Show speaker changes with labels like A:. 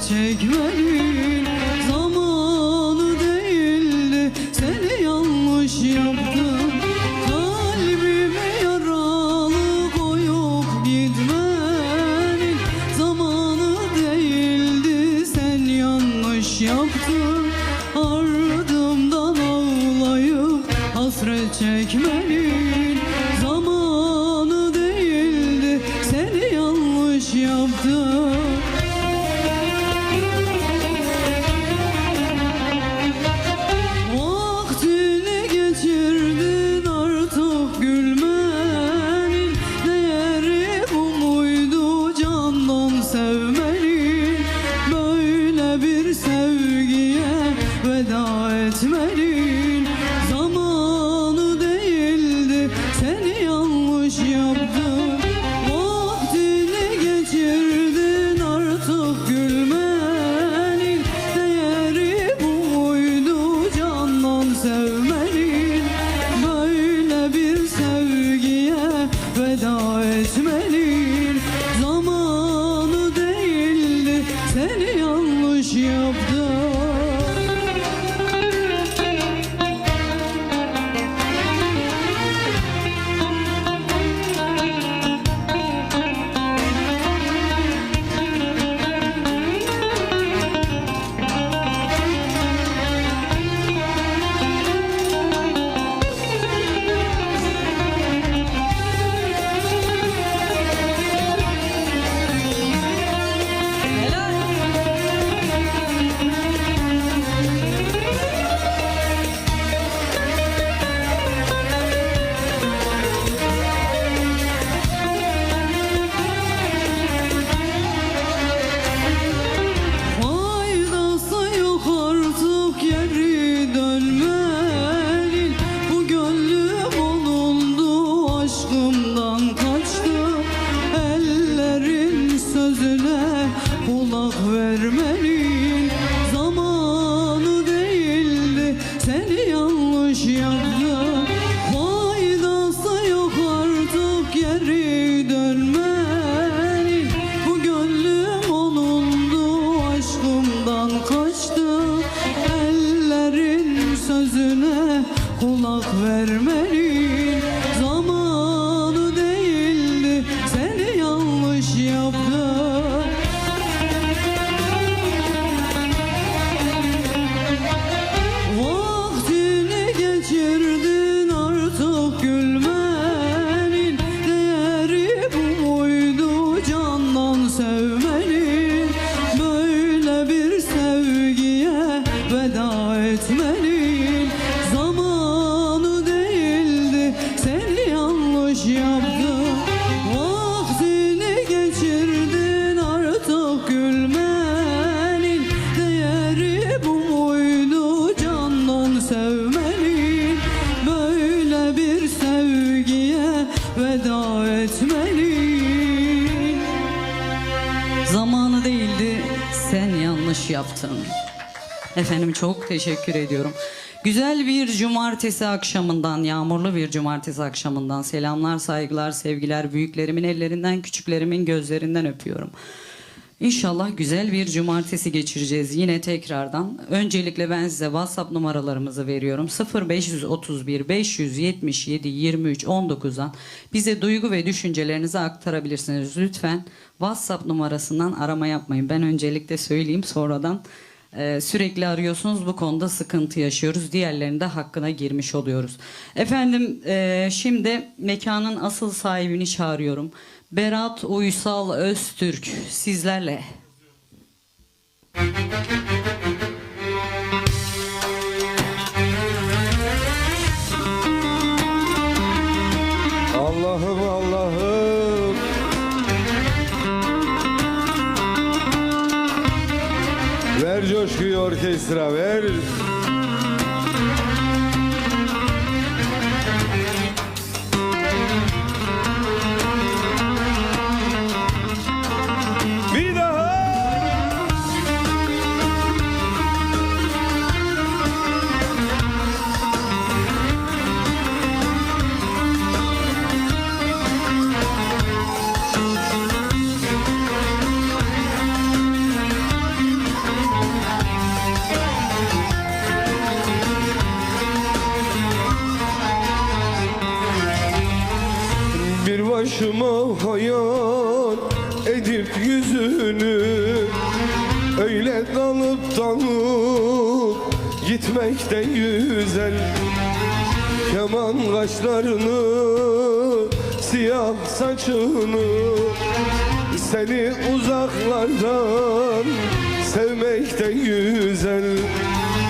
A: çekmenin Zamanı değildi seni yanlış yaptım. Kalbime yaralı koyup gitmenin Zamanı değildi sen yanlış yaptın. Ardımdan ağlayıp hasret çekmenin etmenin Zamanı değildi seni sözüne kulak vermenin sevgiye veda etmenin Zamanı değildi sen yanlış yaptın Efendim çok teşekkür ediyorum. Güzel bir cumartesi akşamından, yağmurlu bir cumartesi akşamından selamlar, saygılar, sevgiler. Büyüklerimin ellerinden, küçüklerimin gözlerinden öpüyorum. İnşallah güzel bir cumartesi geçireceğiz yine tekrardan. Öncelikle ben size WhatsApp numaralarımızı veriyorum. 0531 577 23 19'dan bize duygu ve düşüncelerinizi aktarabilirsiniz. Lütfen WhatsApp numarasından arama yapmayın. Ben öncelikle söyleyeyim sonradan ee, sürekli arıyorsunuz bu konuda sıkıntı yaşıyoruz. Diğerlerinde hakkına girmiş oluyoruz. Efendim e, şimdi mekanın asıl sahibini çağırıyorum. Berat Uysal Öztürk sizlerle.
B: Allah'ım Coşkuyu orkestra ver ayan edip yüzünü Öyle dalıp dalıp gitmek de güzel Keman kaşlarını siyah saçını Seni uzaklardan sevmek de güzel